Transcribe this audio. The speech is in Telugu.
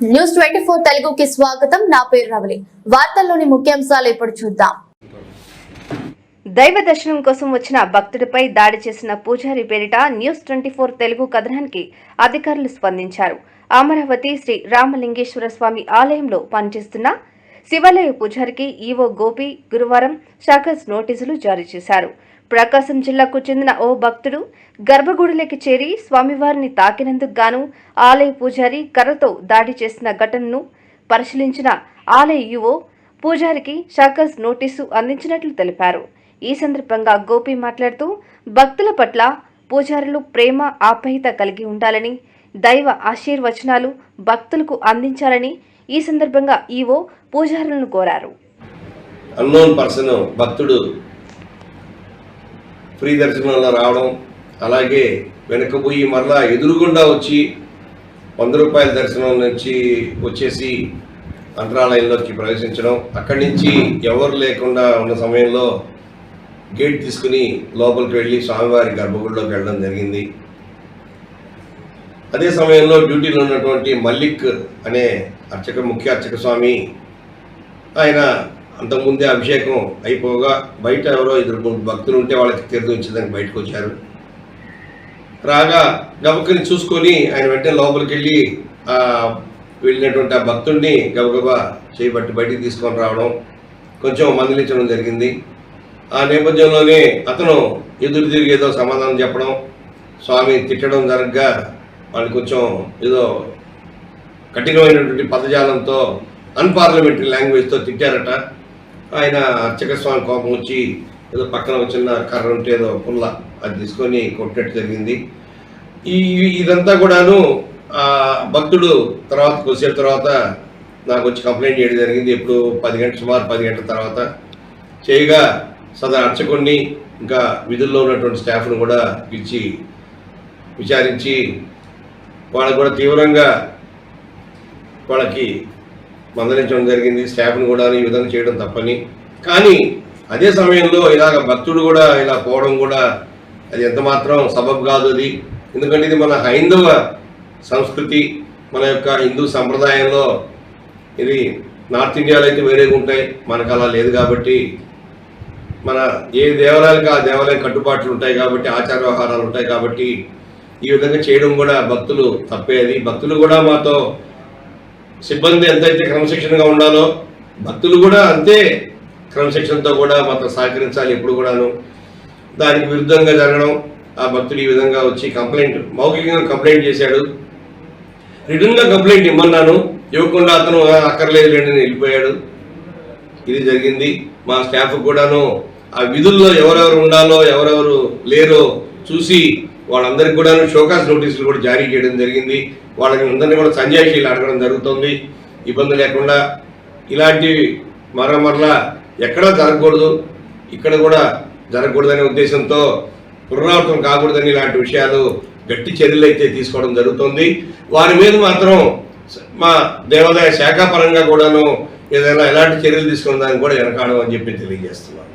న్యూస్ ట్వంటీ ఫోర్ తెలుగుకి స్వాగతం. నా పేరు రవలి. వార్తల్లోని ముఖ్యాంశాలు ఇప్పుడు చూద్దాం. దైవ దర్శనం కోసం వచ్చిన భక్తుడిపై దాడి చేసిన పూజారి పేరిట న్యూస్ ట్వంటీ ఫోర్ తెలుగు కథనానికి అధికారులు స్పందించారు. అమరావతి శ్రీ రామలింగేశ్వర స్వామి ఆలయంలో పనిచేస్తున్న శివాలయ పూజారికి ఈవో గోపి గురువారం షాకస్ నోటీసులు జారీ చేశారు. ప్రకాశం జిల్లాకు చెందిన ఓ భక్తుడు గర్భగుడిలోకి చేరి స్వామివారిని తాకినందుకు గాను ఆలయ పూజారి కర్రతో దాడి చేసిన ఘటనను పరిశీలించిన ఆలయ యువో పూజారికి షాకస్ నోటీసు అందించినట్లు తెలిపారు. ఈ సందర్భంగా గోపి మాట్లాడుతూ భక్తుల పట్ల పూజారులు ప్రేమ ఆప్యాయత కలిగి ఉండాలని దైవ ఆశీర్వచనాలు భక్తులకు అందించాలని ఈ సందర్భంగా ఈవో పూజారులను కోరారు. అన్నోన్ పర్సన్ భక్తుడు ఫ్రీ దర్శనంలో రావడం అలాగే వెనకపోయి మరలా ఎదురుగుండా వచ్చి వంద రూపాయల దర్శనం నుంచి వచ్చేసి అంతరాలయంలోకి ప్రవేశించడం అక్కడి నుంచి ఎవరు లేకుండా ఉన్న సమయంలో గేట్ తీసుకుని లోపలికి వెళ్ళి స్వామివారి గర్భగుడిలోకి వెళ్ళడం జరిగింది. అదే సమయంలో డ్యూటీలో ఉన్నటువంటి మల్లిక్ అనే అర్చక ముఖ్య అర్చక స్వామి ఆయన అంతకుముందే అభిషేకం అయిపోగా బయట ఎవరో ఇద్దరు భక్తులు ఉంటే వాళ్ళకి తీర్థం ఇచ్చేదానికి బయటకు వచ్చారు. రాగా గబకని చూసుకొని ఆయన వెంటనే లోపలికి వెళ్ళి వెళ్ళినటువంటి ఆ భక్తుడిని గబగబా చేయబట్టి బయటికి తీసుకొని రావడం కొంచెం మందలించడం జరిగింది. ఆ నేపథ్యంలోనే అతను ఎదురు తిరిగి ఏదో సమాధానం చెప్పడం స్వామి తిట్టడం జరగ్గా వాళ్ళు కొంచెం ఏదో కఠినమైనటువంటి పదజాలంతో అన్పార్లమెంటరీ లాంగ్వేజ్తో తిట్టారట. ఆయన అర్చక స్వామి కోపం వచ్చి ఏదో పక్కన వచ్చిన కర్ర ఉంటే ఏదో పుల్ల అది తీసుకొని కొట్టినట్టు జరిగింది. ఈ ఇదంతా కూడాను ఆ భక్తుడు తర్వాత కొద్దిసేపు తర్వాత నాకు వచ్చి కంప్లైంట్ చేయడం జరిగింది. ఇప్పుడు పది గంటల సుమారు పది గంటల తర్వాత చేయగా సదరు అర్చకుడిని ఇంకా విధుల్లో ఉన్నటువంటి స్టాఫ్ను కూడా పిలిచి విచారించి వాళ్ళకు కూడా తీవ్రంగా వాళ్ళకి మందలించడం జరిగింది స్టాఫ్ను కూడా ఈ విధంగా చేయడం తప్పని. కానీ అదే సమయంలో ఇలాగ భక్తుడు కూడా ఇలా పోవడం కూడా అది ఎంత మాత్రం సబబ్ కాదు అది. ఎందుకంటే ఇది మన హైందవ సంస్కృతి మన యొక్క హిందూ సంప్రదాయంలో ఇది నార్త్ ఇండియాలో అయితే వేరేగా ఉంటాయి. మనకు అలా లేదు కాబట్టి మన ఏ దేవాలయాలకు ఆ దేవాలయం కట్టుబాట్లు ఉంటాయి కాబట్టి ఆచార వ్యవహారాలు ఉంటాయి కాబట్టి ఈ విధంగా చేయడం కూడా భక్తులు తప్పేది భక్తులు కూడా మాతో సిబ్బంది ఎంతైతే క్రమశిక్షణగా ఉండాలో భక్తులు కూడా అంతే క్రమశిక్షణతో కూడా మాతో సహకరించాలి ఎప్పుడు కూడాను. దానికి విరుద్ధంగా జరగడం ఆ భక్తుడు ఈ విధంగా వచ్చి కంప్లైంట్ మౌఖికంగా కంప్లైంట్ చేశాడు. రిటర్న్గా కంప్లైంట్ ఇమ్మన్నాను. ఇవ్వకుండా అతను అక్కర్లేదు లేండి వెళ్ళిపోయాడు. ఇది జరిగింది. మా స్టాఫ్ కూడాను ఆ విధుల్లో ఎవరెవరు ఉండాలో ఎవరెవరు లేరో చూసి వాళ్ళందరికీ కూడాను షోకాస్ నోటీసులు కూడా జారీ చేయడం జరిగింది. వాళ్ళని అందరినీ కూడా సంజాయిషీలు అడగడం జరుగుతుంది. ఇబ్బంది లేకుండా ఇలాంటి మరల మరలా ఎక్కడా జరగకూడదు. ఇక్కడ కూడా జరగకూడదనే ఉద్దేశంతో పునరావృతం కాకూడదని ఇలాంటి విషయాలు గట్టి చర్యలు అయితే తీసుకోవడం జరుగుతుంది. వారి మీద మాత్రం మా దేవాదాయ శాఖ పరంగా కూడాను ఏదైనా ఎలాంటి చర్యలు తీసుకున్న దానికి కూడా వెనకాడం అని చెప్పి తెలియజేస్తున్నాం.